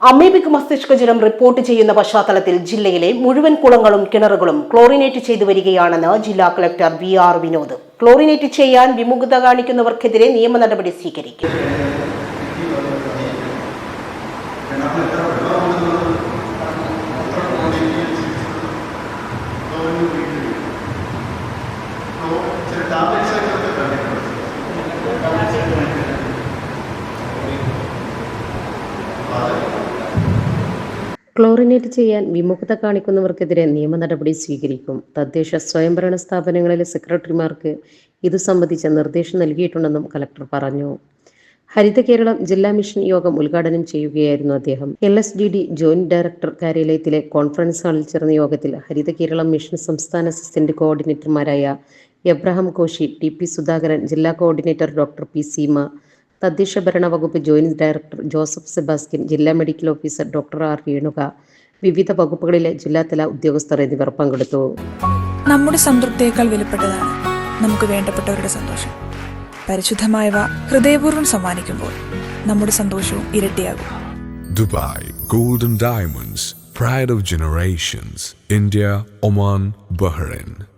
Amoebic മസ്തിഷ്ക ജ്വരം report ചെയ്യുന്ന പശ്ചാത്തലത്തിൽ ജില്ലയിലെ മുഴുവൻ കുളങ്ങളും കിണറുകളും ക്ലോറിനേറ്റ് ചെയ്തു വരികയാണെന്ന് ജില്ലാ collector V R Vinod. Chlorinate ചെയ്യാൻ വിമുഖത കാണിക്കുന്നവർക്കെതിരെ നിയമ നടപടി സ്വീകരിക്കും. ക്ലോറിനേറ്റ് ചെയ്യാൻ വിമുഖത കാണിക്കുന്നവർക്കെതിരെ നിയമ നടപടി സ്വീകരിക്കും. തദ്ദേശ സ്വയംഭരണ സ്ഥാപനങ്ങളിലെ സെക്രട്ടറിമാർക്ക് ഇതു സംബന്ധിച്ച നിർദ്ദേശം നൽകിയിട്ടുണ്ടെന്നും കലക്ടർ പറഞ്ഞു. ഹരിത കേരളം ജില്ലാ മിഷൻ യോഗം ഉദ്ഘാടനം ചെയ്യുകയായിരുന്നു അദ്ദേഹം. L S G D joint director കാര്യാലയത്തിലെ conference ഹാളിൽ ചേർന്ന യോഗത്തിൽ ഹരിത കേരളം മിഷൻ സംസ്ഥാന assistant കോർഡിനേറ്റർമാരായ Abraham Koshy T P Sudhakaran ജില്ലാ കോർഡിനേറ്റർ ഡോക്ടർ പി സീമ തദ്ദേശ ഭരണ വകുപ്പ് ജോയിന്റ് ഡയറക്ടർ ജോസഫ് സെബാസ്റ്റ്യൻ ജില്ലാ medical officer doctor R Renuka വിവിധ വകുപ്പുകളിലെ ജില്ലാതല ഉദ്യോഗസ്ഥർ എന്നിവർ പങ്കെടുത്തു. നമ്മുടെ സംതൃപ്തിയേക്കാൾ വിലപ്പെട്ടതാണ് നമുക്ക് വേണ്ടപ്പെട്ടവരുടെ സന്തോഷം. പരിശുദ്ധമായവ ഹൃദയപൂർവം സമ്മാനിക്കുമ്പോൾ നമ്മുടെ സന്തോഷവും ഇരട്ടിയാകും. Dubai golden diamonds pride of generations India Oman Bahrain.